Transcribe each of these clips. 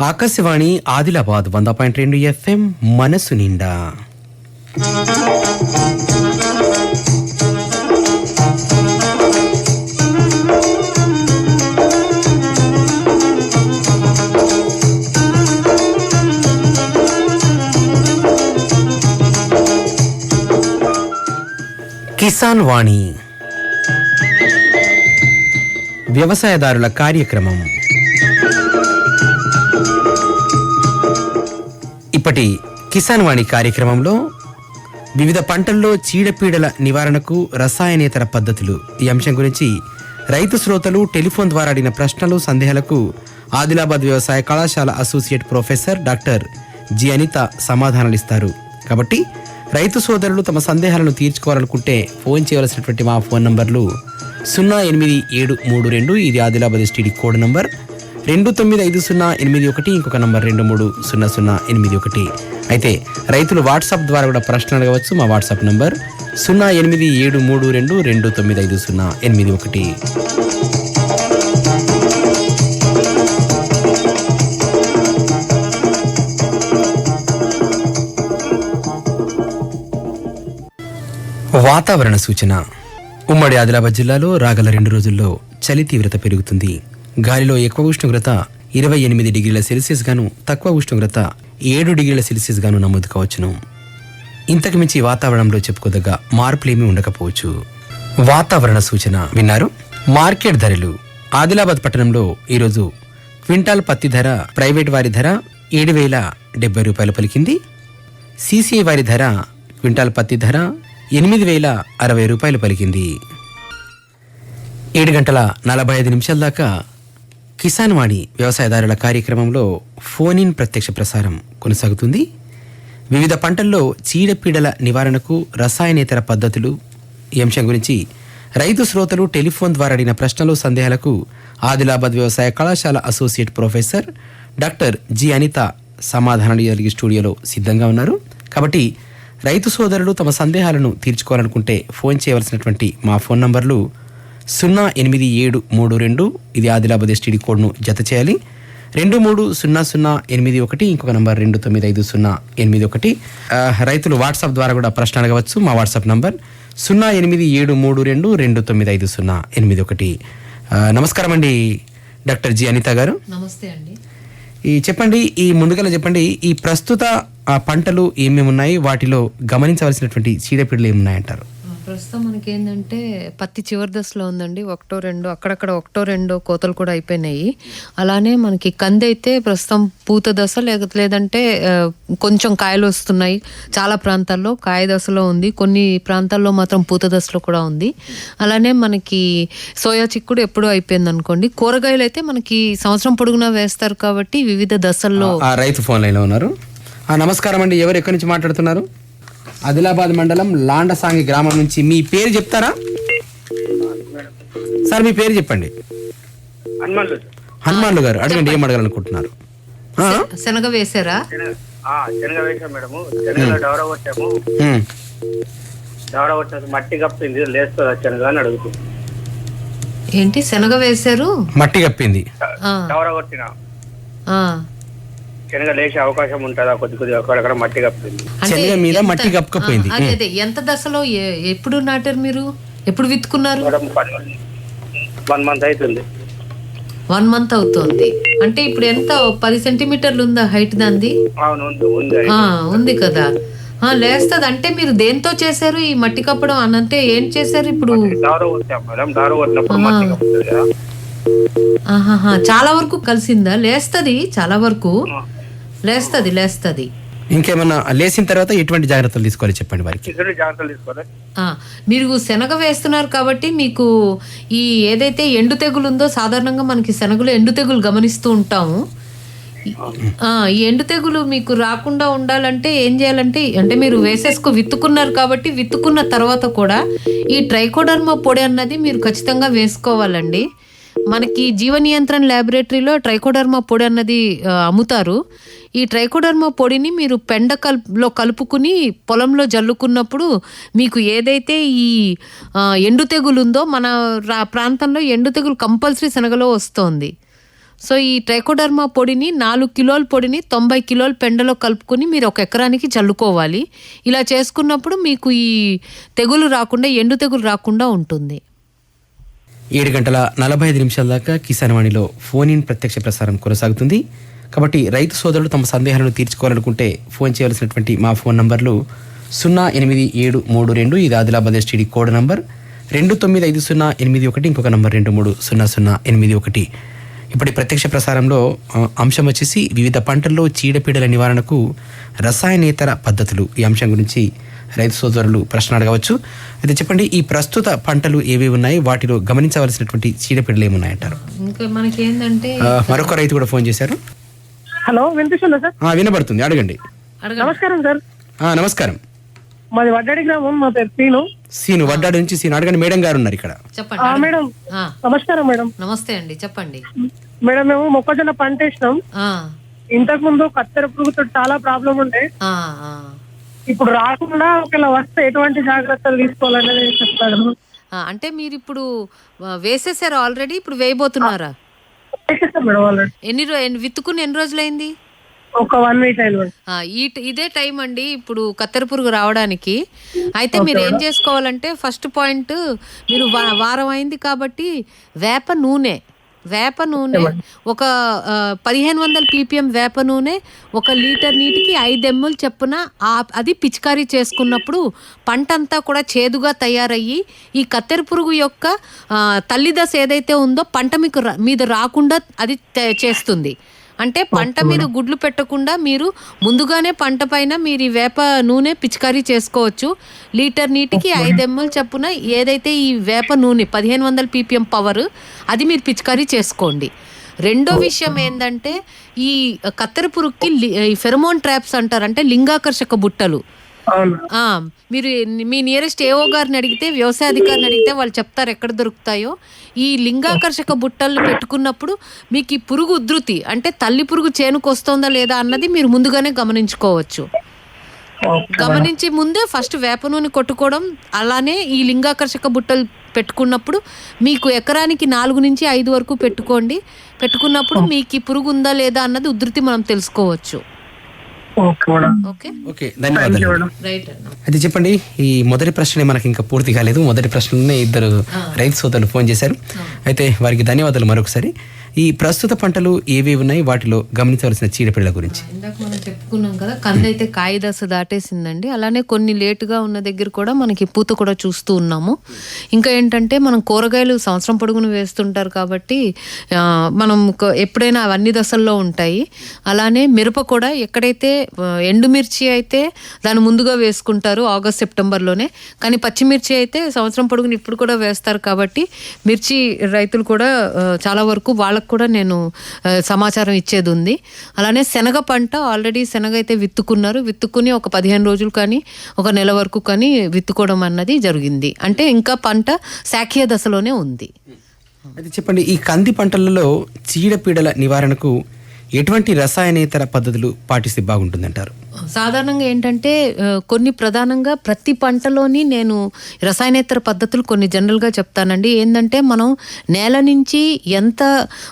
ఆకాశవాణి ఆదిలాబాద్ వంద పాయింట్ రెండు ఎఫ్ఎం మనసు నిండా. కిసాన్ వాణి. వ్యవసాయదారుల కార్యక్రమం. ఇప్పటి కిసాన్ వాణి కార్యక్రమంలో వివిధ పంటల్లో చీడపీడల నివారణకు రసాయనేతర పద్ధతులు. ఈ అంశం గురించి రైతు శ్రోతలు టెలిఫోన్ ద్వారా అడిగిన ప్రశ్నలు సందేహాలకు ఆదిలాబాద్ వ్యవసాయ కళాశాల associate professor doctor G Anitha సమాధానాలు ఇస్తారు కాబట్టి రైతు సోదరులు తమ సందేహాలను తీర్చుకోవాలనుకుంటే ఫోన్ చేయవలసినటువంటి మా ఫోన్ నంబర్లు సున్నా ఎనిమిది ఏడు మూడు రెండు ఇది ఆదిలాబాద్ ఎస్టీడీ కోడ్ నంబర్. రెండు తొమ్మిది ఐదు సున్నా ఎనిమిది ఒకటి ఇంకొక నంబర్ రెండు మూడు సున్నా సున్నా ఎనిమిది ఒకటి. అయితే రైతులు వాట్సాప్ ద్వారా కూడా ప్రశ్నలు అడగవచ్చు. మా వాట్సాప్ నంబర్ సున్నా ఎనిమిది ఏడు మూడు రెండు రెండు తొమ్మిది ఐదు సున్నా ఎనిమిది ఒకటి. వాతావరణ సూచన. ఉమ్మడి ఆదిలాబాద్ జిల్లాలో రాగల రెండు రోజుల్లో చలి తీవ్రత పెరుగుతుంది. గాలిలో ఎక్కువ ఉష్ణోగ్రత ఇరవై ఎనిమిది డిగ్రీల సెల్సియస్ గాను తక్కువ ఉష్ణోగ్రత ఏడు డిగ్రీల సెల్సియస్ గాను నమోదు కావచ్చును ఇంతకు మించి వాతావరణంలో చెప్పుకోదగ్గ మార్పులేమీ ఉండకపోవచ్చు. వాతావరణ సూచన విన్నారు. మార్కెట్ ధరలు. ఆదిలాబాద్ పట్టణంలో ఈరోజు క్వింటాల్ పత్తి ధర ప్రైవేట్ వారి ధర ఏడు వేల డెబ్బై రూపాయలు పలికింది. సీసీఐ వారి ధర క్వింటాల్ పత్తి ధర ఎనిమిది వేల అరవై రూపాయలు పలికింది. ఏడు గంటల నలభై ఐదు నిమిషాల దాకా కిసాన్ వాణి వ్యవసాయదారుల కార్యక్రమంలో ఫోన్ ఇన్ ప్రత్యక్ష ప్రసారం కొనసాగుతుంది. వివిధ పంటల్లో చీడపీడల నివారణకు రసాయనేతర పద్ధతులు. ఈ అంశం గురించి రైతు శ్రోతలు టెలిఫోన్ ద్వారా అడిగిన ప్రశ్నలు సందేహాలకు ఆదిలాబాద్ వ్యవసాయ కళాశాల associate professor doctor G Anitha సమాధానాలు కలిగి స్టూడియోలో సిద్ధంగా ఉన్నారు. కాబట్టి రైతు సోదరులు తమ సందేహాలను తీర్చుకోవాలనుకుంటే ఫోన్ చేయవలసినటువంటి మా ఫోన్ నంబర్లు సున్నా ఎనిమిది ఏడు మూడు రెండు. ఇది ఆదిలాబాద్ ఎస్టీడీ కోడ్ను జత చేయాలి. రెండు మూడు సున్నా సున్నా ఎనిమిది ఒకటి ఇంకొక నంబర్ రెండు తొమ్మిది ఐదు సున్నా ఎనిమిది ఒకటి. రైతులు వాట్సాప్ ద్వారా కూడా ప్రశ్న అడగవచ్చు. మా వాట్సాప్ నంబర్ సున్నా ఎనిమిది ఏడు మూడు రెండు రెండు తొమ్మిది ఐదు సున్నా ఎనిమిది ఒకటి. నమస్కారం అండి డాక్టర్ జి అనిత గారు. నమస్తే అండి. ఈ చెప్పండి ఈ ముందుగా చెప్పండి ఈ ప్రస్తుత పంటలు ఏమేమి ఉన్నాయి వాటిలో గమనించవలసినటువంటి చీడపీడలు ఏమున్నాయంటారు? ప్రస్తుతం మనకి ఏంటంటే పత్తి చివరి దశలో ఉందండి. ఒకటో రెండో అక్కడక్కడ ఒకటో రెండో కోతలు కూడా అయిపోయినాయి. అలానే మనకి కంది అయితే ప్రస్తుతం పూత దశ లేక లేదంటే కొంచెం కాయలు వస్తున్నాయి. చాలా ప్రాంతాల్లో కాయ దశలో ఉంది. కొన్ని ప్రాంతాల్లో మాత్రం పూత దశలో కూడా ఉంది. అలానే మనకి సోయా చిక్కుడు ఎప్పుడూ అయిపోయింది అనుకోండి కూరగాయలు అయితే మనకి సంవత్సరం పొడుగునా వేస్తారు కాబట్టి వివిధ దశల్లో రైతు ఫోన్ లైన్లో ఉన్నారు. నమస్కారం అండి ఎవరు ఎక్కడి నుంచి మాట్లాడుతున్నారు? ఆదిలాబాద్ మండలం లాండసాంగి గ్రామం నుంచి మీ పేరు చెప్తారా? సార్ మీ పేరు చెప్పండి. హనుమాన్లు గారు. అడగండి ఏం అడగాలనుకుంటున్నారు ఆ? శనగ వేసారా? శనగ వేసాం శనగలో డవర కొట్టాము. మట్టి కప్పింది. లేస్తుంది శనగ అని అడుగుతుంది. ఏంటి శనగ వేశారు? మట్టి కప్పింది. కొట్టిన. శనగ లేచే అవకాశం ఉంటుందా? కొద్ది కొద్దిగా అక్కడక్కడ మట్టి కప్పింది. అంటే శనగ మీద ఎంత- మట్టి కప్పుకపోయింది. అదే అదే. ఎంత దశలో ఎప్పుడు నాటారు మీరు? ఎప్పుడు విత్తుకున్నారు? మేడం వన్ మంత్ అవుతుంది వన్ మంత్ అవుతోంది. అంటే ఇప్పుడు ఎంత? ఓ పది సెంటీమీటర్లు ఉందా హైట్ దాంది? అవును ఉంది ఉంది ఆ, ఉంది కదా. ఆ లేస్తది. అంటే మీరు దేంతో చేశారు ఈ మట్టి కప్పడం? అని అంటే ఏం చేశారు ఇప్పుడు? డవర కొట్టాం మేడం. డవర కొట్టినప్పుడు మట్టి కప్పుతుంది కదా. ఆహాహా చాలా వరకు కలిసిందా? లేస్తది చాలా వరకు. లేస్తది లేస్తది. ఇంకేమన్నా లేచిన తర్వాత ఎటువంటి జాగ్రత్తలు తీసుకోవాలి చెప్పండి వారికి? జాగ్రత్తలు తీసుకోవాలి. ఆ, మీరు శనగ వేస్తున్నారు కాబట్టి మీకు ఈ ఏదైతే ఎండు తెగులు ఉందో సాధారణంగా మనకి శనగలో ఎండు తెగులు గమనిస్తూ ఉంటాము. ఆ, ఈ ఎండు తెగులు మీకు రాకుండా ఉండాలంటే ఏం చేయాలంటే అంటే మీరు వేసేసుకో విత్తుకున్నారు కాబట్టి విత్తుకున్న తర్వాత కూడా ఈ ట్రైకోడర్మా పొడి అన్నది మీరు ఖచ్చితంగా వేసుకోవాలండి. మనకి జీవ నియంత్రణ ల్యాబొరేటరీలో ట్రైకోడర్మా పొడి అన్నది అమ్ముతారు. ఈ ట్రైకోడర్మా పొడిని మీరు పెండ కలుపులో కలుపుకుని పొలంలో జల్లుకున్నప్పుడు మీకు ఏదైతే ఈ ఎండు తెగులు ఉందో మన రా ప్రాంతంలో ఎండు తెగులు కంపల్సరీ శనగలో వస్తోంది. సో ఈ ట్రైకోడర్మా పొడిని నాలుగు కిలోల పొడిని తొంభై కిలోల పెండలో కలుపుకుని మీరు ఒక ఎకరానికి చల్లుకోవాలి ఇలా చేసుకున్నప్పుడు మీకు ఈ తెగులు రాకుండా ఎండు తెగులు రాకుండా ఉంటుంది. ఏడు గంటల నలభై ఐదు నిమిషాల దాకా కిసాన్ వాణిలో ఫోన్ ఇన్ ప్రత్యక్ష ప్రసారం కొనసాగుతుంది. కాబట్టి రైతు సోదరులు తమ సందేహాలను తీర్చుకోవాలనుకుంటే ఫోన్ చేయవలసినటువంటి మా ఫోన్ నంబర్లు సున్నా ఎనిమిది ఏడు మూడు రెండు ఇది ఆదిలాబాద్ ఎస్టీడీ కోడ్ నంబర్. రెండు తొమ్మిది ఐదు సున్నా ఎనిమిది ఒకటి ఇంకొక నంబర్ రెండు మూడు సున్నా సున్నా ఎనిమిది ఒకటి. ఇప్పటి ప్రత్యక్ష ప్రసారంలో అంశం వచ్చేసి వివిధ పంటల్లో చీడపీడల నివారణకు రసాయనేతర పద్ధతులు. ఈ అంశం గురించి రైతు సోదరులు ప్రశ్న అడగవచ్చు. అయితే చెప్పండి ఈ ప్రస్తుత పంటలు ఏవి ఉన్నాయి? వాటిలో గమనించవలసినటువంటి చీడపీడలు ఏమున్నాయంటారు? ఇంకా మనకి ఏంటంటే ఆ, మరొక రైతు కూడా ఫోన్ చేశారు. హలో వినిపిస్తుందా సార్? ఆ, వినబడుతుంది. అడగండి. అడగండి. నమస్కారం సార్. ఆ, నమస్కారం. మాది వడ్డాడి గ్రామం మా పేరు సీను. సీను వడ్డాడు నుంచి సీను. అడగండి మేడం గారు ఉన్నారు ఇక్కడ. చెప్పండి ఆ. మేడం. ఆ, నమస్కారం మేడం. నమస్తే అండి చెప్పండి. మేడం మేము మొక్కజొన్న పంట వేసినాం ఆ, ఇంతకు ముందు కత్తెర పురుగుతో చాలా ప్రాబ్లం ఉండే. ఆ, ఆ. ఇప్పుడు రాకుండా ఒకవేళ వస్తే ఎటువంటి జాగ్రత్తలు తీసుకోవాలనేది చెప్తాడు అంటే మీరు ఇప్పుడు వేసేసారు ఆల్రెడీ ఇప్పుడు వేయబోతున్నారా? వేసేస్తాం మేడం ఆల్రెడీ. ఎన్ని రో ఎన్ని- విత్తుకుని ఎన్ని రోజులైంది? ఒక వన్ వీక్ అయింది మేడం. ఆ, ఈ ఇదే టైం అండి ఇప్పుడు కత్తెర పురుగు రావడానికి. అయితే మీరు ఏం చేసుకోవాలంటే ఫస్ట్ పాయింట్ మీరు వా- వారం అయింది కాబట్టి వేప నూనె. వేప నూనె ఒక పదిహేను వందల పీపీఎం వేప నూనె ఒక లీటర్ నీటికి ఐదు ఎంఎల్ చెప్పున ఆ- అది పిచికారీ చేసుకున్నప్పుడు పంట అంతా కూడా చేదుగా తయారయ్యి ఈ కత్తెర పురుగు యొక్క ఆ, తల్లి దశ ఏదైతే ఉందో పంట మీకు మీద రాకుండా అది చేస్తుంది. అంటే పంట మీద గుడ్లు పెట్టకుండా మీరు ముందుగానే పంట పైన మీరు ఈ వేప నూనె పిచికారీ చేసుకోవచ్చు. లీటర్ నీటికి ఐదు ఎంఎల్ చప్పున ఏదైతే ఈ వేప నూనె పదిహేను వందల పీపీఎం పవర్ అది మీరు పిచికారీ చేసుకోండి. రెండో విషయం ఏంటంటే ఈ కత్తెర పురుగుకి ఫెరమోన్ ట్రాప్స్ అంటారు. అంటే లింగాకర్షక బుట్టలు. మీరు మీ నియరెస్ట్ ఏఓ గారిని అడిగితే వ్యవసాయ అధికారిని అడిగితే వాళ్ళు చెప్తారు ఎక్కడ దొరుకుతాయో. ఈ లింగాకర్షక బుట్టలు పెట్టుకున్నప్పుడు మీకు ఈ పురుగు ఉధృతి అంటే తల్లి పురుగు చేనుకు వస్తుందా లేదా అన్నది మీరు ముందుగానే గమనించుకోవచ్చు. గమనించి ముందే ఫస్ట్ వేప నూనె కొట్టుకోవడం అలానే ఈ లింగాకర్షక బుట్టలు పెట్టుకున్నప్పుడు మీకు ఎకరానికి నాలుగు నుంచి ఐదు వరకు పెట్టుకోండి. పెట్టుకున్నప్పుడు మీకు ఈ పురుగు ఉందా లేదా అన్నది ఉధృతి మనం తెలుసుకోవచ్చు. Okay madam. ఓకే. ఓకే ధన్యవాదాలు. మేడం. రైట్ అన్న. అయితే చెప్పండి ఈ మొదటి ప్రశ్నే మనకి ఇంకా పూర్తి కాలేదు. మొదటి ప్రశ్నలోనే ఇద్దరు రైతు సోదరులు ఫోన్ చేశారు. అయితే వారికి ధన్యవాదాలు మరొకసారి. ఈ ప్రస్తుత పంటలు ఏవి ఉన్నాయి? వాటిలో గమనించవలసిన చీడపీడల గురించి. ఇందాక మనం చెప్పుకున్నాం కదా కంది అయితే కాయ దశ దాటేసిందండి. అలానే కొన్ని లేటుగా ఉన్న దగ్గర కూడా మనకి పూత కూడా చూస్తూ ఉన్నాము. ఇంకా ఏంటంటే మనం కూరగాయలు సంవత్సరం పొడుగును వేస్తుంటారు కాబట్టి మనం ఎప్పుడైనా అవన్నీ దశల్లో ఉంటాయి. అలానే మిరప కూడా ఎక్కడైతే ఎండుమిర్చి అయితే దాని ముందుగా వేసుకుంటారు ఆగస్ట్ సెప్టెంబర్లోనే. కానీ పచ్చిమిర్చి అయితే సంవత్సరం పొడుగుని ఇప్పుడు కూడా వేస్తారు కాబట్టి మిర్చి రైతులు కూడా చాలా వరకు వాళ్ళ వాళ్ళకు కూడా నేను సమాచారం ఇచ్చేది ఉంది. అలానే శనగ పంట ఆల్రెడీ శనగ అయితే విత్తుకున్నారు. విత్తుకుని ఒక పదిహేను రోజులు కానీ ఒక నెల వరకు కానీ విత్తుకోవడం అన్నది జరిగింది. అంటే ఇంకా పంట శాఖీయ దశలోనే ఉంది. అది చెప్పండి ఈ కంది పంటలలో చీడపీడల నివారణకు ఎటువంటి రసాయనేతర పద్ధతులు పాటిస్తే బాగుంటుందంటారు? సాధారణంగా ఏంటంటే కొన్ని ప్రధానంగా ప్రతి పంటలోని నేను రసాయనేతర పద్ధతులు కొన్ని జనరల్గా చెప్తానండి. ఏంటంటే మనం నేల నుంచి ఎంత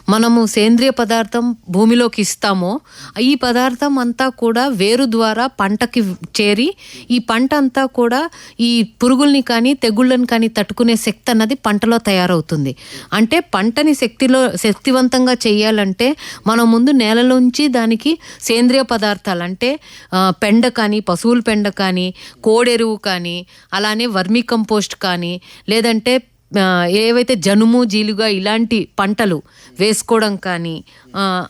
మనము సేంద్రియ పదార్థం భూమిలోకి ఇస్తామో ఈ పదార్థం అంతా కూడా వేరు ద్వారా పంటకి చేరి ఈ పంట అంతా కూడా ఈ పురుగుల్ని కానీ తెగుళ్ళని కానీ తట్టుకునే శక్తి అన్నది పంటలో తయారవుతుంది. అంటే పంటని శక్తిలో శక్తివంతంగా చేయాలంటే మనం ముందు నేలలోంచి దానికి సేంద్రియ పదార్థాలు అంటే పెండ కానీ పశువుల పెండ కానీ కోడెరువు కానీ అలానే వర్మీ కంపోస్ట్ కానీ లేదంటే ఏవైతే జనుము జీలుగా ఇలాంటి పంటలు వేసుకోవడం కానీ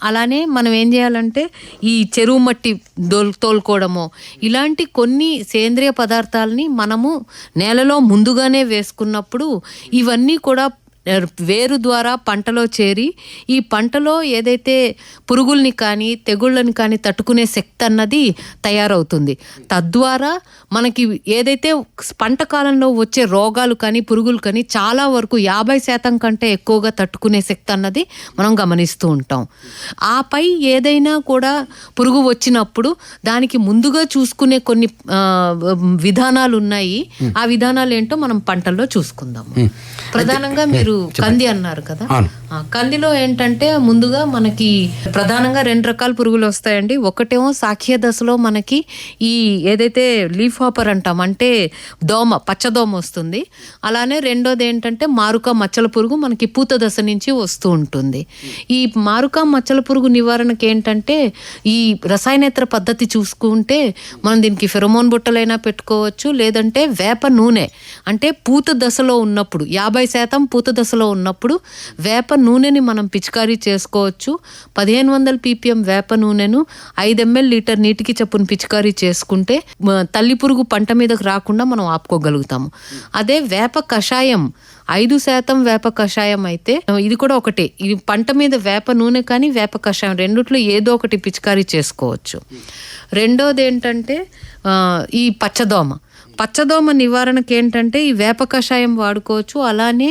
అలానే మనం ఏం చేయాలంటే ఈ చెరువు మట్టి దోల్ తోలుకోవడమో ఇలాంటి కొన్ని సేంద్రియ పదార్థాలని మనము నేలలో ముందుగానే వేసుకున్నప్పుడు ఇవన్నీ కూడా వేరు ద్వారా పంటలో చేరి ఈ పంటలో ఏదైతే పురుగుల్ని కానీ తెగుళ్ళని కానీ తట్టుకునే శక్తి అన్నది తయారవుతుంది. తద్వారా మనకి ఏదైతే పంట కాలంలో వచ్చే రోగాలు కానీ పురుగులు కానీ చాలా వరకు యాభై శాతం కంటే ఎక్కువగా తట్టుకునే శక్తి అన్నది మనం గమనిస్తూ ఉంటాం. ఆ పై ఏదైనా కూడా పురుగు వచ్చినప్పుడు దానికి ముందుగా చూసుకునే కొన్ని విధానాలు ఉన్నాయి. ఆ విధానాలు ఏంటో మనం పంటల్లో చూసుకుందాం ప్రధానంగా మీరు కంది అన్నారు కదా. కందిలో ఏంటంటే ముందుగా మనకి ప్రధానంగా రెండు రకాల పురుగులు వస్తాయండి. ఒకటేమో సాఖ్య దశలో మనకి ఈ ఏదైతే లీఫ్ హాపర్ అంటాం అంటే దోమ పచ్చదోమ వస్తుంది. అలానే రెండోది ఏంటంటే మారుక మచ్చల పురుగు మనకి పూత దశ నుంచి వస్తూ ఉంటుంది. ఈ మారుక మచ్చల పురుగు నివారణకి ఏంటంటే ఈ రసాయనేతర పద్ధతి చూసుకుంటే మనం దీనికి ఫెరమోన్ బుట్టలైనా పెట్టుకోవచ్చు లేదంటే వేప నూనె. అంటే పూత దశలో ఉన్నప్పుడు యాభై శాతం పూత దశలో ఉన్నప్పుడు వేప నూనెని మనం పిచికారీ చేసుకోవచ్చు. పదిహేను వందల పీపీఎం వేప నూనెను ఐదు ఎంఎల్ లీటర్ నీటికి చప్పున పిచికారీ చేసుకుంటే తల్లి పురుగు పంట మీదకు రాకుండా మనం ఆపుకోగలుగుతాము. అదే వేప కషాయం ఐదు శాతం వేప కషాయం అయితే ఇది కూడా ఒకటే. ఇది పంట మీద వేప నూనె కానీ వేప కషాయం రెండిట్లో ఏదో ఒకటి పిచికారీ చేసుకోవచ్చు. రెండోది ఏంటంటే ఈ పచ్చదోమ. పచ్చదోమ నివారణకి ఏంటంటే ఈ వేప కషాయం వాడుకోవచ్చు. అలానే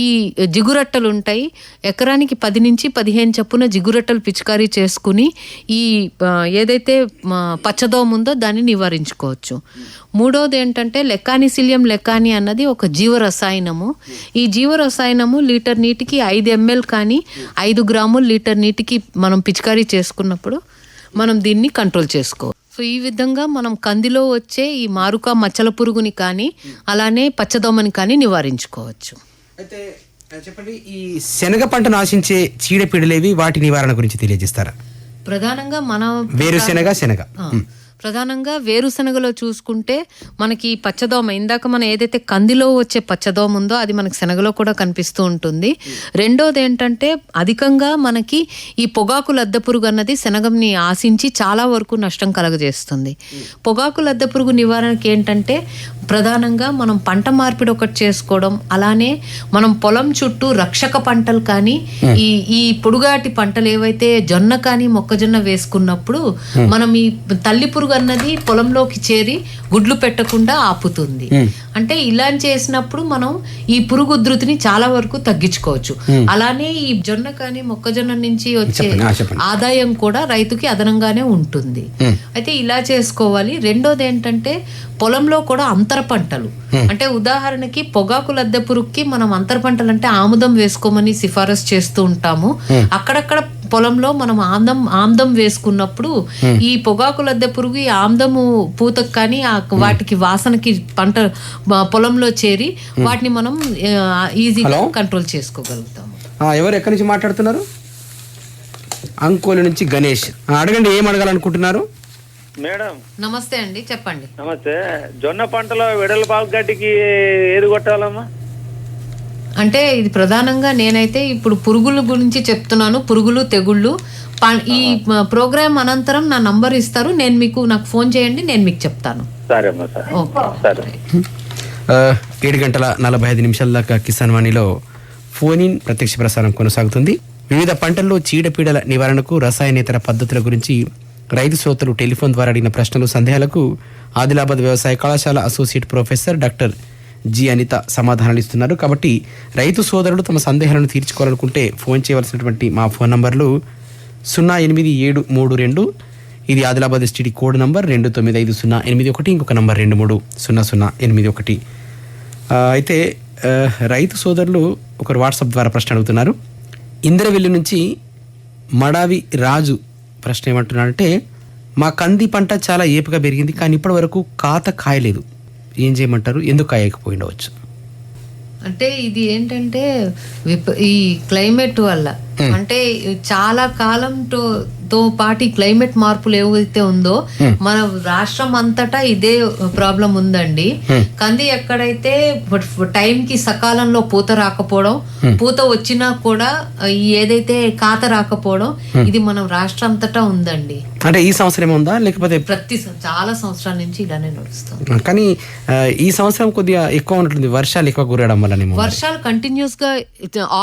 ఈ జిగురట్టలు ఉంటాయి ఎకరానికి పది నుంచి పదిహేను చప్పున జిగురట్టలు పిచికారీ చేసుకుని ఈ ఏదైతే పచ్చదోమ ఉందో దాన్ని నివారించుకోవచ్చు. మూడోది ఏంటంటే లెక్కానిసిలియం లెక్కాని అన్నది ఒక జీవరసాయనము. ఈ జీవరసాయనము లీటర్ నీటికి ఐదు ఎంఎల్ కానీ ఐదు గ్రాములు లీటర్ నీటికి మనం పిచికారీ చేసుకున్నప్పుడు మనం దీన్ని కంట్రోల్ చేసుకోవచ్చు. సో ఈ విధంగా మనం కందిలో వచ్చే ఈ మారుక మచ్చల పురుగుని కానీ అలానే పచ్చదోమని కానీ నివారించుకోవచ్చు. అయితే చెప్పండి ఈ శనగ పంటను ఆశించే చీడపీడలేవి వాటి నివారణ గురించి తెలియజేస్తారా? ప్రధానంగా మన వేరుశెనగ శనగ. ప్రధానంగా వేరుశనగలో చూసుకుంటే మనకి పచ్చదోమ ఇందాక మనం ఏదైతే కందిలో వచ్చే పచ్చదోమ ఉందో అది మనకి శనగలో కూడా కనిపిస్తూ ఉంటుంది. రెండోది ఏంటంటే అధికంగా మనకి ఈ పొగాకు లద్దె పురుగు అన్నది శనగంని ఆశించి చాలా వరకు నష్టం కలగజేస్తుంది. పొగాకు లద్దె పురుగు నివారణకి ఏంటంటే ప్రధానంగా మనం పంట మార్పిడి ఒకటి చేసుకోవడం అలానే మనం పొలం చుట్టూ రక్షక పంటలు కానీ ఈ ఈ పొడుగాటి పంటలు ఏవైతే జొన్న కానీ మొక్కజొన్న వేసుకున్నప్పుడు మనం ఈ తల్లి పురుగు అన్నది పొలంలోకి చేరి గుడ్లు పెట్టకుండా ఆపుతుంది. అంటే ఇలా చేసినప్పుడు మనం ఈ పురుగు ఉధృతిని చాలా వరకు తగ్గించుకోవచ్చు. అలానే ఈ జొన్న కానీ మొక్కజొన్న నుంచి వచ్చే. ఆదాయం కూడా రైతుకి అదనంగానే ఉంటుంది. అయితే ఇలా చేసుకోవాలి. రెండోది ఏంటంటే పొలంలో కూడా అంతర పంటలు. అంటే ఉదాహరణకి పొగాకు లద్దె పురుగుకి మనం అంతర పంటలు అంటే ఆముదం వేసుకోమని సిఫారసు చేస్తూ ఉంటాము. అక్కడక్కడ పొలంలో మనం ఆమ్దం ఆమ్దం వేసుకున్నప్పుడు ఈ పొగాకు లద్దె పురుగు ఈ ఆమ్దము పూతకు కానీ వాటికి వాసనకి పంట పొలంలో చేరి వాటిని మనం ఈజీగా? కంట్రోల్ చేసుకోగలుగుతాము. ఎవరు ఎక్కడి నుంచి మాట్లాడుతున్నారు? అంకోలి నుంచి గణేష్. అడగండి ఏం అడగాలనుకుంటున్నారు? మేడం. నమస్తే అండి చెప్పండి. నమస్తే. జొన్న పంటలో వెడల్పాకు గడ్డికి ఏది కొట్టాలమ్మా? అంటే ఇది ప్రధానంగా నేనైతే ఇప్పుడు పురుగుల గురించి చెప్తున్నాను పురుగులు తెగుళ్ళు. ప- ఈ ప్రోగ్రామ్ అనంతరం నా నంబర్ ఇస్తారు నేను మీకు నాకు ఫోన్ చేయండి నేను మీకు చెప్తాను. ఏడు గంటల నలభై ఐదు నిమిషాల దాకా కిసాన్ వాణిలో ఫోన్ ఇన్ ప్రత్యక్ష ప్రసారం కొనసాగుతుంది. వివిధ పంటల్లో చీడపీడల నివారణకు రసాయనేతర పద్ధతుల గురించి రైతు శ్రోతలు టెలిఫోన్ ద్వారా అడిగిన ప్రశ్నలు సందేహాలకు ఆదిలాబాద్ వ్యవసాయ కళాశాల associate professor doctor G Anitha సమాధానాలు ఇస్తున్నారు. కాబట్టి రైతు సోదరులు తమ సందేహాలను తీర్చుకోవాలనుకుంటే ఫోన్ చేయవలసినటువంటి మా ఫోన్ నంబర్లు సున్నా ఎనిమిది ఏడు మూడు రెండు ఇది ఆదిలాబాద్ ఎస్టీడీ కోడ్ నంబర్ రెండు తొమ్మిది ఐదు సున్నా ఎనిమిది ఒకటి ఇంకొక నంబర్ రెండు మూడు సున్నా సున్నా ఎనిమిది ఒకటి. అయితే రైతు సోదరులు ఒకరు వాట్సాప్ ద్వారా ప్రశ్న అడుగుతున్నారు. ఇంద్రవెల్లి నుంచి మడావి రాజు ప్రశ్న ఏమంటున్నాడంటే మా కంది పంట చాలా ఏపుగా పెరిగింది కానీ ఇప్పటి వరకు కాత కాయలేదు. ఏం చేయమంటారు? ఎందుకు కాయకపోయి ఉండవచ్చు అంటే ఇది ఏంటంటే విప- ఈ క్లైమేట్ వల్ల అంటే చాలా కాలంతో తో పాటు ఈ క్లైమేట్ మార్పులు ఏవైతే ఉందో మన రాష్ట్రం అంతటా ఇదే ప్రాబ్లం ఉందండి. కంది ఎక్కడైతే టైం కి సకాలంలో పూత రాకపోవడం పూత వచ్చినా కూడా ఏదైతే కాత రాకపోవడం ఇది మనం రాష్ట్రం అంతటా ఉందండి. అంటే ఈ సంవత్సరం ఏముందా? లేకపోతే ప్రతి చాలా సంవత్సరాల నుంచి ఇలానే నడుస్తుంది. కానీ ఈ సంవత్సరం కొద్దిగా ఎక్కువ ఉంటుంది వర్షాలు ఎక్కువ కురవడం వల్లనేమో వర్షాలు కంటిన్యూస్గా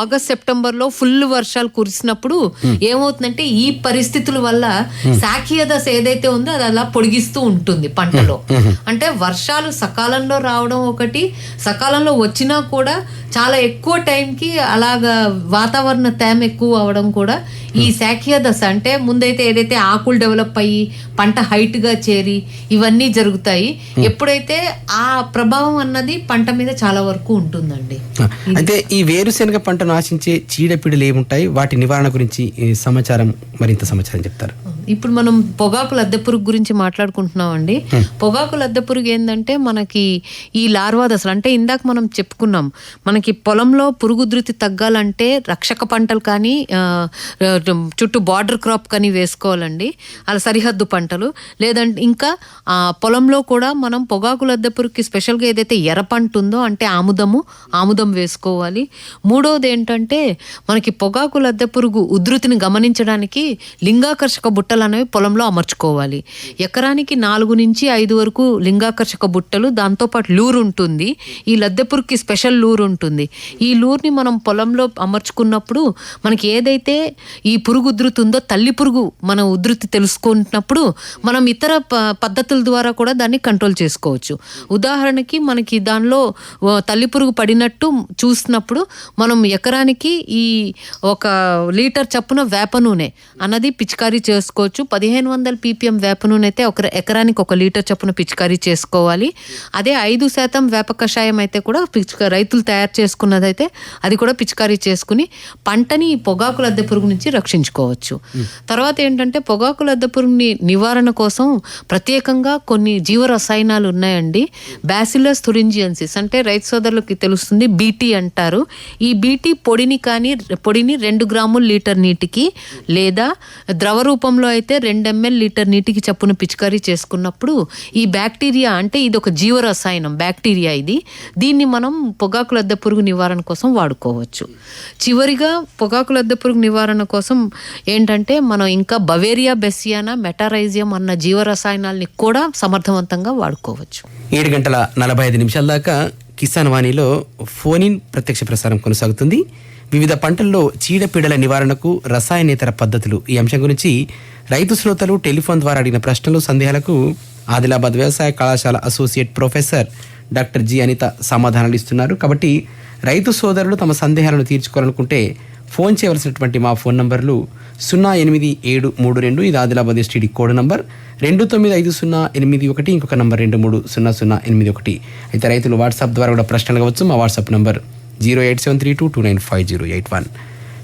ఆగస్ట్ సెప్టెంబర్లో ఫుల్ వర్షాలు కురిసినప్పుడు ఏమవుతుందంటే ఈ పరిస్థితుల వల్ల శాఖీయ దశ ఏదైతే ఉందో అది అలా పొడిగిస్తూ ఉంటుంది పంటలో. అంటే వర్షాలు సకాలంలో రావడం ఒకటి సకాలంలో వచ్చినా కూడా చాలా ఎక్కువ టైంకి అలాగా వాతావరణ తేమ ఎక్కువ అవడం కూడా ఈ శాఖీయ దశ అంటే ముందైతే ఏదైతే ఆకులు డెవలప్ అయ్యి పంట హైట్గా చేరి ఇవన్నీ జరుగుతాయి. ఎప్పుడైతే ఆ ప్రభావం అన్నది పంట మీద చాలా వరకు ఉంటుందండి. అయితే ఈ వేరుశెనగ పంటను ఆశించే చీడపీడలు ఏముంటాయి? వాటి నివారణ గురించి ఈ సమాచారం మరింత సమాచారం చెప్తారు. ఇప్పుడు మనం పొగాకు లద్దె పురుగు గురించి మాట్లాడుకుంటున్నాం అండి పొగాకు లద్దె పురుగు ఏంటంటే మనకి ఈ లార్వా దశలు అంటే ఇందాక మనం చెప్పుకున్నాం. మనకి పొలంలో పురుగు ఉధృతి తగ్గాలంటే రక్షక పంటలు కానీ చుట్టూ బార్డర్ క్రాప్ కానీ వేసుకోవాలండి. అలా సరిహద్దు పంటలు. లేదంటే ఇంకా ఆ, పొలంలో కూడా మనం పొగాకు లద్దె పురుగుకి స్పెషల్గా ఏదైతే ఎర్ర పంట ఉందో అంటే ఆముదము ఆముదం వేసుకోవాలి. మూడవది ఏంటంటే మనకి పొగాకు లద్దె పురుగు ఉధృతిని గమనించడానికి లింగాకర్షక బుట్టలు అనేవి పొలంలో అమర్చుకోవాలి. ఎకరానికి నాలుగు నుంచి ఐదు వరకు లింగాకర్షక బుట్టలు దాంతోపాటు లూరు ఉంటుంది. ఈ లద్దె పురుగుకి స్పెషల్ లూరు ఉంటుంది. ఈ లూర్ని మనం పొలంలో అమర్చుకున్నప్పుడు మనకి ఏదైతే ఈ పురుగు ఉధృతి ఉందో తల్లి పురుగు మన ఉధృతి తెలుసుకుంటున్నప్పుడు మనం ఇతర ప- పద్ధతుల ద్వారా కూడా దాన్ని కంట్రోల్ చేసుకోవచ్చు. ఉదాహరణకి మనకి దానిలో తల్లి పురుగు పడినట్టు చూసినప్పుడు మనం ఎకరానికి ఈ ఒక లీటర్ చప్పున వేప నూనె అన్నది పిచికారీ చేసుకోవచ్చు. పదిహేను వందల పీపీఎం వేప నూనె అయితే ఒక ఎకరానికి ఒక లీటర్ చప్పున పిచికారీ చేసుకోవాలి. అదే ఐదు శాతం వేప కషాయం అయితే కూడా పిచిక రైతులు తయారు చేసుకున్నదైతే అది కూడా పిచికారీ చేసుకుని పంటని పొగాకుల పొగాకు లద్దె పురుగు నుంచి రక్షించుకోవచ్చు. తర్వాత ఏంటంటే పొగాకు లద్దె పురుగుని నివారణ కోసం ప్రత్యేకంగా కొన్ని జీవ రసాయనాలు ఉన్నాయండి. బ్యాసిలస్ థురింజియన్సిస్ అంటే రైతు సోదరులకి తెలుస్తుంది బీటీ అంటారు. ఈ బీటీ పొడిని కానీ పొడిని రెండు గ్రాముల లీటర్ నీటికి లేదా ద్రవ రూపంలో అయితే రెండు ఎంఎల్ లీటర్ నీటికి చప్పున పిచికారీ చేసుకున్నప్పుడు ఈ బ్యాక్టీరియా అంటే ఇది ఒక జీవ రసాయనం బ్యాక్టీరియా ఇది. దీన్ని మనం పొగాకు లద్ద పురుగు నివారణ కోసం వాడుకోవచ్చు. చివరిగా పొగాకు లద్ద పురుగు నివారణ కోసం ఏంటంటే మనం ఇంకా బవేరియా బెస్సియానా మెటారైజియం అన్న జీవరసాయనాల్ని కూడా సమర్థవంతంగా వాడుకోవచ్చు. ఏడు గంటల నలభై ఐదు నిమిషాల దాకా కిసాన్ వాణిలో ఫోనిన్ ప్రత్యక్ష ప్రసారం కొనసాగుతుంది. వివిధ పంటల్లో చీడపీడల నివారణకు రసాయనేతర పద్ధతులు. ఈ అంశం గురించి రైతు శ్రోతలు టెలిఫోన్ ద్వారా అడిగిన ప్రశ్నలు సందేహాలకు ఆదిలాబాద్ వ్యవసాయ కళాశాల associate professor doctor G Anitha సమాధానాలు ఇస్తున్నారు. కాబట్టి రైతు సోదరులు తమ సందేహాలను తీర్చుకోవాలనుకుంటే ఫోన్ చేయవలసినటువంటి మా ఫోన్ నంబర్లు సున్నా ఎనిమిది ఏడు మూడు రెండు ఇది ఆదిలాబాద్ ఎస్టీడీ కోడ్ నంబర్. రెండు తొమ్మిది ఐదు సున్నా ఎనిమిది ఒకటి ఇంకొక నంబర్ రెండు మూడు సున్నా సున్నా ఎనిమిది ఒకటి. అయితే రైతులు వాట్సాప్ ద్వారా కూడా ప్రశ్నలు కావచ్చు మా WhatsApp number zero eight seven three two two nine five zero eight one.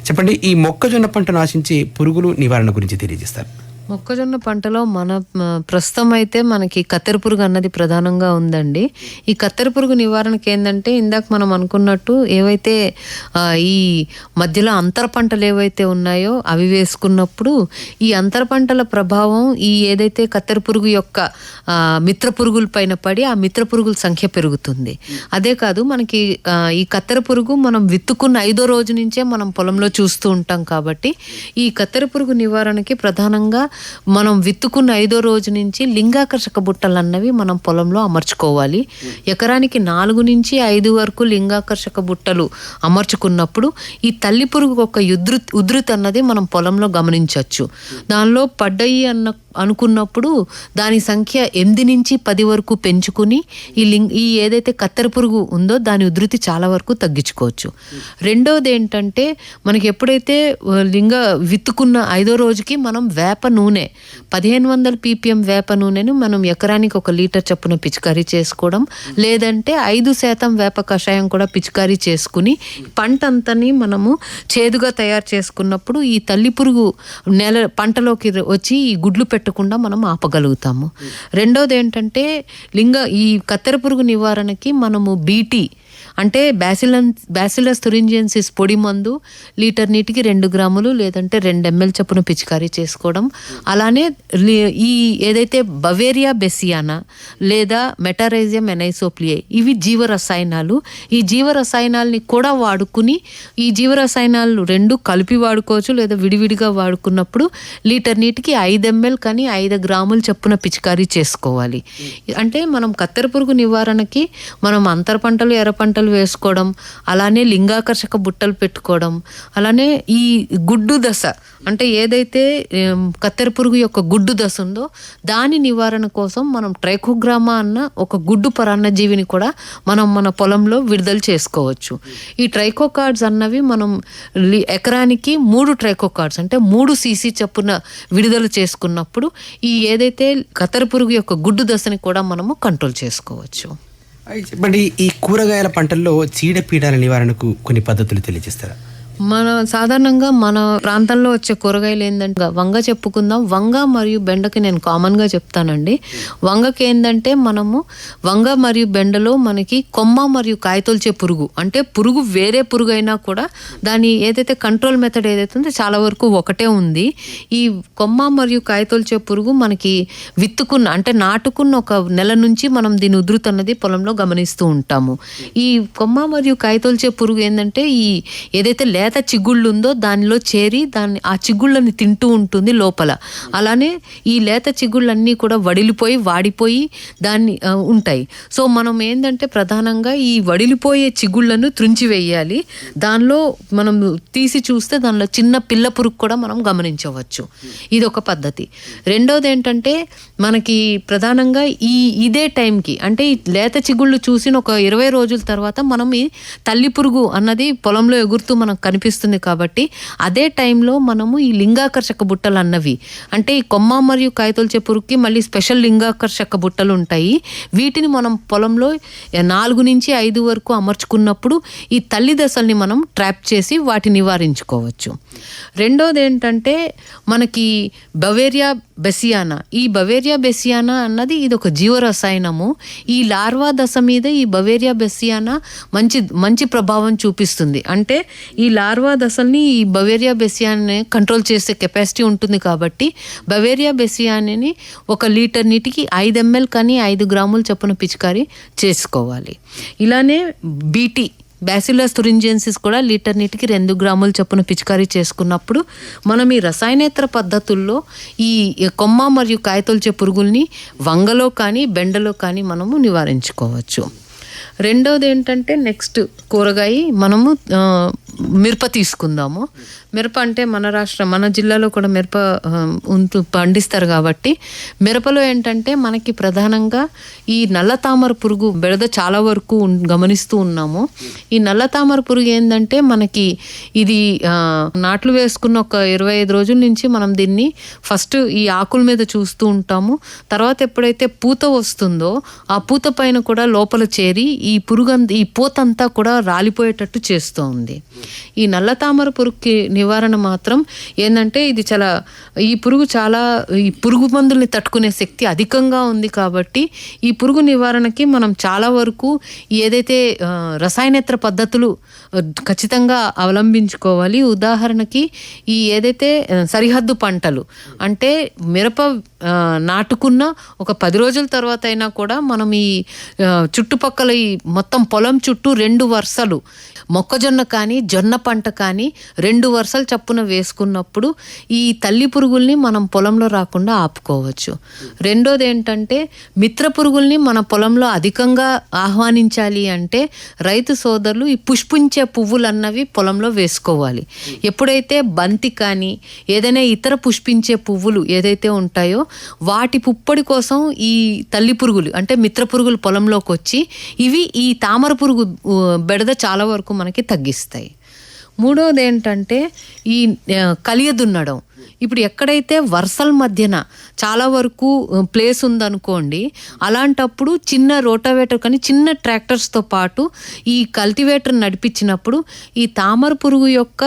చెప్పండి ఈ మొక్కజొన్న పంటను ఆశించి పురుగులు నివారణ గురించి తెలియజేస్తారు. మొక్కజొన్న పంటలో మన ప్రస్తుతం అయితే మనకి కత్తెర పురుగు అన్నది ప్రధానంగా ఉందండి. ఈ కత్తెర పురుగు నివారణకి ఏంటంటే ఇందాక మనం అనుకున్నట్టు ఏవైతే ఈ మధ్యలో అంతర పంటలు ఏవైతే ఉన్నాయో అవి వేసుకున్నప్పుడు ఈ అంతర పంటల ప్రభావం ఈ ఏదైతే కత్తెర పురుగు యొక్క మిత్ర పురుగుల పైన పడి ఆ మిత్ర పురుగుల సంఖ్య పెరుగుతుంది. అదే కాదు మనకి ఈ కత్తెర పురుగు మనం విత్తుకున్న ఐదో రోజు నుంచే మనం పొలంలో చూస్తూ ఉంటాం కాబట్టి ఈ కత్తెర పురుగు నివారణకి ప్రధానంగా మనం విత్తుకున్న ఐదో రోజు నుంచి లింగాకర్షక బుట్టలు అన్నవి మనం పొలంలో అమర్చుకోవాలి. ఎకరానికి నాలుగు నుంచి ఐదు వరకు లింగాకర్షక బుట్టలు అమర్చుకున్నప్పుడు ఈ తల్లి పురుగు ఒక ఉధృతి ఉధృతి అన్నది మనం పొలంలో గమనించవచ్చు. దానిలో పడ్డాయి అన్న అనుకున్నప్పుడు దాని సంఖ్య ఎనిమిది నుంచి పది వరకు పెంచుకుని ఈ లింగ్ ఈ ఏదైతే కత్తెర పురుగు ఉందో దాని ఉధృతి చాలా వరకు తగ్గించుకోవచ్చు. రెండోది ఏంటంటే మనకి ఎప్పుడైతే లింగ విత్తుకున్న ఐదో రోజుకి మనం వేప నూనె. పదిహేను వందల పీపీఎం వేప నూనెను మనం ఎకరానికి ఒక లీటర్ చొప్పున పిచికారీ చేసుకోవడం. లేదంటే ఐదు శాతం వేప కషాయం కూడా పిచికారీ చేసుకుని పంట అంతని మనము చేదుగా తయారు చేసుకున్నప్పుడు ఈ తల్లి పురుగు నెల పంటలోకి వచ్చి ఈ గుడ్లు పెట్టకుండా మనం ఆపగలుగుతాము. రెండోది ఏంటంటే లింగ ఈ కత్తెర పురుగు నివారణకి మనము బీటీ అంటే బ్యాసిలన్ బ్యాసిలస్ థురింజియన్సిస్ పొడి మందు లీటర్ నీటికి రెండు గ్రాములు లేదంటే రెండు ఎంఎల్ చొప్పున పిచికారీ చేసుకోవడం. అలానే ఈ ఏదైతే బవేరియా బెసియానా లేదా మెటారైజియం ఎనైసోప్లియే ఇవి జీవరసాయనాలు. ఈ జీవరసాయనాల్ని కూడా వాడుకుని ఈ జీవరసాయనాలు రెండు కలిపి వాడుకోవచ్చు లేదా విడివిడిగా వాడుకున్నప్పుడు లీటర్ నీటికి ఐదు ఎంఎల్ కానీ ఐదు గ్రాములు చొప్పున పిచికారీ చేసుకోవాలి. అంటే మనం కత్తెర పురుగు నివారణకి మనం అంతర పంటలు ఎర్ర పంటలు బుట్టలు వేసుకోవడం అలానే లింగాకర్షక బుట్టలు పెట్టుకోవడం అలానే ఈ గుడ్డు దశ అంటే ఏదైతే కత్తెర పురుగు యొక్క గుడ్డు దశ ఉందో దాని నివారణ కోసం మనం ట్రైకోగ్రామా అన్న ఒక గుడ్డు పరాన్నజీవిని కూడా మనం మన పొలంలో విడుదల చేసుకోవచ్చు. ఈ ట్రైకో కార్డ్స్ అన్నవి మనం లి- ఎకరానికి మూడు ట్రైకో కార్డ్స్ అంటే మూడు సీసీ చప్పున విడుదల చేసుకున్నప్పుడు ఈ ఏదైతే కత్తెర పురుగు యొక్క గుడ్డు దశని కూడా మనము కంట్రోల్ చేసుకోవచ్చు. చెప్పండి ఈ కూరగాయల పంటల్లో చీడపీడల నివారణకు కొన్ని పద్ధతులు తెలియజేస్తారా? మన సాధారణంగా మన ప్రాంతంలో వచ్చే కూరగాయలు ఏంటంటే వంగ చెప్పుకుందాం. వంగ మరియు బెండకి నేను కామన్గా చెప్తానండి. వంగకి ఏంటంటే మనము వంగ మరియు బెండలో మనకి కొమ్మ మరియు కాయతొలిచే పురుగు. అంటే పురుగు వేరే పురుగు అయినా కూడా దాని ఏదైతే కంట్రోల్ మెథడ్ ఏదైతే ఉందో చాలా వరకు ఒకటే ఉంది. ఈ కొమ్మ మరియు కాయతొలిచే పురుగు మనకి విత్తుకున్న అంటే నాటుకున్న ఒక నెల నుంచి మనం దీని ఉధృతి అన్నది పొలంలో గమనిస్తూ ఉంటాము. ఈ కొమ్మ మరియు కాయతొలిచే పురుగు ఏంటంటే ఈ ఏదైతే లేత చిగుళ్ళు ఉందో దానిలో చేరి దాన్ని ఆ చిగుళ్ళని తింటూ ఉంటుంది లోపల. అలానే ఈ లేత చిగుళ్ళన్నీ కూడా వడిలిపోయి వాడిపోయి దాన్ని ఉంటాయి. సో మనం ఏంటంటే ప్రధానంగా ఈ వడిలిపోయే చిగుళ్ళను త్రుంచివేయాలి. దానిలో మనం తీసి చూస్తే దానిలో చిన్న పిల్ల పురుగు కూడా మనం గమనించవచ్చు. ఇది ఒక పద్ధతి. రెండోది ఏంటంటే మనకి ప్రధానంగా ఈ ఇదే టైంకి అంటే ఈ లేత చిగుళ్ళు చూసిన ఒక ఇరవై రోజుల తర్వాత మనం ఈ తల్లి పురుగు అన్నది పొలంలో ఎగురుతూ మనం కనిపిస్తుంది కాబట్టి అదే టైంలో మనము ఈ లింగాకర్షక బుట్టలు అన్నవి అంటే ఈ కొమ్మ మరియు కాయతొలిచే పురుగుకి మళ్ళీ స్పెషల్ లింగాకర్షక బుట్టలు ఉంటాయి. వీటిని మనం పొలంలో నాలుగు నుంచి ఐదు వరకు అమర్చుకున్నప్పుడు ఈ తల్లి దశల్ని మనం ట్రాప్ చేసి వాటిని నివారించుకోవచ్చు. రెండోది ఏంటంటే మనకి బవేరియా బెసియానా. ఈ బవేరియా బెసియానా అన్నది ఇది ఒక జీవరసాయనము. ఈ లార్వా దశ మీద ఈ బవేరియా బెసియానా మంచి మంచి ప్రభావం చూపిస్తుంది. అంటే ఈ లార్వా దశల్ని ఈ బవేరియా బెసియాని కంట్రోల్ చేసే కెపాసిటీ ఉంటుంది కాబట్టి బవేరియా బెసియాని ఒక లీటర్ నీటికి ఐదు ఎంఎల్ కానీ ఐదు గ్రాముల చొప్పున పిచికారీ చేసుకోవాలి. ఇలానే బీటీ బ్యాసిలస్ తురింజెన్సిస్ కూడా లీటర్ నీటికి రెండు గ్రాముల చొప్పున పిచికారీ చేసుకున్నప్పుడు మనం ఈ రసాయనేతర పద్ధతుల్లో ఈ కొమ్మ మరియు కాయతొలిచే పురుగుల్ని వంగలో కానీ బెండలో కానీ మనము నివారించుకోవచ్చు. రెండోది ఏంటంటే నెక్స్ట్ కూరగాయ మనము మిరప తీసుకుందాము. మిరప అంటే మన రాష్ట్రం మన జిల్లాలో కూడా మిరప ఉంటూ పండిస్తారు కాబట్టి మిరపలో ఏంటంటే మనకి ప్రధానంగా ఈ నల్ల తామర పురుగు బెడద చాలా వరకు గమనిస్తూ ఉన్నాము. ఈ నల్ల తామర పురుగు ఏంటంటే మనకి ఇది నాట్లు వేసుకున్న ఒక ఇరవై ఐదు రోజుల నుంచి మనం దీన్ని ఫస్ట్ ఈ ఆకుల మీద చూస్తూ ఉంటాము. తర్వాత ఎప్పుడైతే పూత వస్తుందో ఆ పూత పైన కూడా లోపల చేరి ఈ పురుగు ఈ పూత అంతా కూడా రాలిపోయేటట్టు చేస్తూ ఉంది ఈ నల్ల తామర పురుగుకి నివారణ మాత్రం ఏంటంటే ఇది చాలా ఈ పురుగు చాలా ఈ పురుగు మందుల్ని తట్టుకునే శక్తి అధికంగా ఉంది కాబట్టి ఈ పురుగు నివారణకి మనం చాలా వరకు ఏదైతే రసాయనేత్ర పద్ధతులు ఖచ్చితంగా అవలంబించుకోవాలి. ఉదాహరణకి ఈ ఏదైతే సరిహద్దు పంటలు అంటే మిరప నాటుకున్న ఒక పది రోజుల తర్వాత అయినా కూడా మనం ఈ చుట్టుపక్కల ఈ మొత్తం పొలం చుట్టూ రెండు వరుసలు మొక్కజొన్న కానీ జొన్న పంట కానీ రెండు వరుసలు చప్పున వేసుకున్నప్పుడు ఈ తల్లి పురుగుల్ని మనం పొలంలో రాకుండా ఆపుకోవచ్చు. రెండోది ఏంటంటే మిత్ర పురుగుల్ని మన పొలంలో అధికంగా ఆహ్వానించాలి అంటే రైతు సోదరులు ఈ పుష్పించే పువ్వులు అన్నవి పొలంలో వేసుకోవాలి. ఎప్పుడైతే బంతి కానీ ఏదైనా ఇతర పుష్పించే పువ్వులు ఏదైతే ఉంటాయో వాటి పుప్పొడి కోసం ఈ తల్లి పురుగులు అంటే మిత్ర పురుగులు పొలంలోకి వచ్చి ఇవి ఈ తామర పురుగు బెడద చాలా వరకు మనకి తగ్గిస్తాయి. మూడోది ఏంటంటే ఈ కలియదున్నడం. ఇప్పుడు ఎక్కడైతే వరుసల మధ్యన చాలా వరకు ప్లేస్ ఉందనుకోండి అలాంటప్పుడు చిన్న రోటోవేటర్ కానీ చిన్న ట్రాక్టర్స్తో పాటు ఈ కల్టివేటర్ నడిపించినప్పుడు ఈ తామర పురుగు యొక్క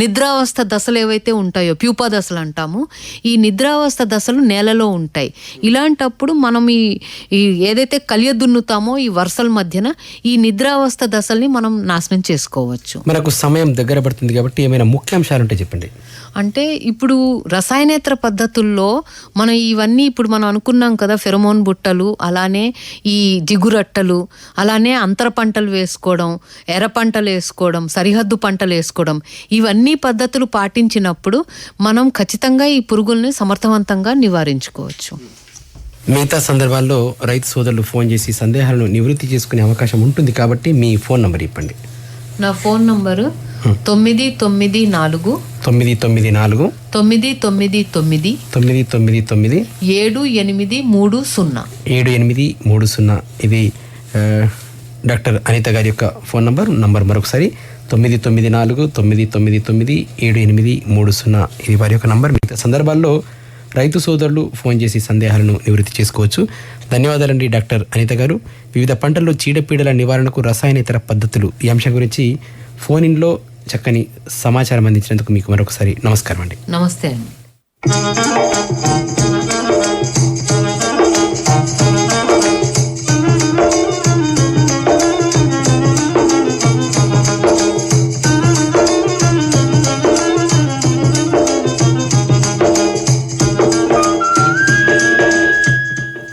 నిద్రావస్థ దశలు ఏవైతే ఉంటాయో ప్యూపా దశలు అంటాము ఈ నిద్రావస్థ దశలు నేలలో ఉంటాయి. ఇలాంటప్పుడు మనం ఈ ఈ ఏదైతే కలియ దున్నుతామో ఈ వరుసల మధ్యన ఈ నిద్రావస్థ దశల్ని మనం నాశనం చేసుకోవచ్చు. మనకు సమయం దగ్గర పడుతుంది కాబట్టి ఏమైనా ముఖ్యాంశాలు ఉంటే చెప్పండి. అంటే ఇప్పుడు రసాయనేతర పద్ధతుల్లో మనం ఇవన్నీ ఇప్పుడు మనం అనుకున్నాం కదా ఫెరమోన్ బుట్టలు అలానే ఈ జిగురట్టలు అలానే అంతర పంటలు వేసుకోవడం ఎర్ర పంటలు వేసుకోవడం సరిహద్దు పంటలు వేసుకోవడం ఇవన్నీ పద్ధతులు పాటించినప్పుడు మనం ఖచ్చితంగా ఈ పురుగుల్ని సమర్థవంతంగా నివారించుకోవచ్చు. మిగతా సందర్భాల్లో రైతు సోదరులు ఫోన్ చేసి సందేహాలను నివృత్తి చేసుకునే అవకాశం ఉంటుంది కాబట్టి మీ ఫోన్ నంబర్ ఇవ్వండి నా ఫోన్ నంబరు తొమ్మిది తొమ్మిది నాలుగు. తొమ్మిది తొమ్మిది నాలుగు. తొమ్మిది తొమ్మిది తొమ్మిది. తొమ్మిది తొమ్మిది తొమ్మిది. ఏడు ఎనిమిది మూడు సున్నా. ఏడు ఎనిమిది మూడు సున్నా. ఇది డాక్టర్ అనిత గారి యొక్క ఫోన్ నంబర్ నంబర్ మరొకసారి. తొమ్మిది తొమ్మిది నాలుగు తొమ్మిది తొమ్మిది తొమ్మిది ఏడు ఎనిమిది మూడు సున్నా. ఇది వారి యొక్క నంబర్. మిగతా సందర్భాల్లో రైతు సోదరులు ఫోన్ చేసి సందేహాలను నివృత్తి చేసుకోవచ్చు. ధన్యవాదాలండి డాక్టర్ అనిత గారు. వివిధ పంటల్లో చీడపీడల నివారణకు రసాయనేతర పద్ధతులు. ఈ అంశం గురించి ఫోన్ ఇన్లో చక్కని సమాచారం అందించినందుకు మీకు మరొకసారి నమస్కారం అండి. నమస్తే అండి.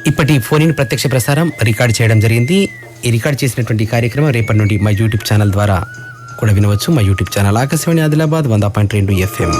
ఇప్పటి ఫోన్ ప్రత్యక్ష ప్రసారం రికార్డ్ చేయడం జరిగింది. ఈ రికార్డ్ చేసినటువంటి కార్యక్రమం రేపటి నుండి మా యూట్యూబ్ ఛానల్ ద్వారా కూడా వినవచ్చు మా యూట్యూబ్ ఛానల్ ఆకాశవాణి ఆదిలాబాద్ వంద పాయింట్ రెండు ఎఫ్ఎం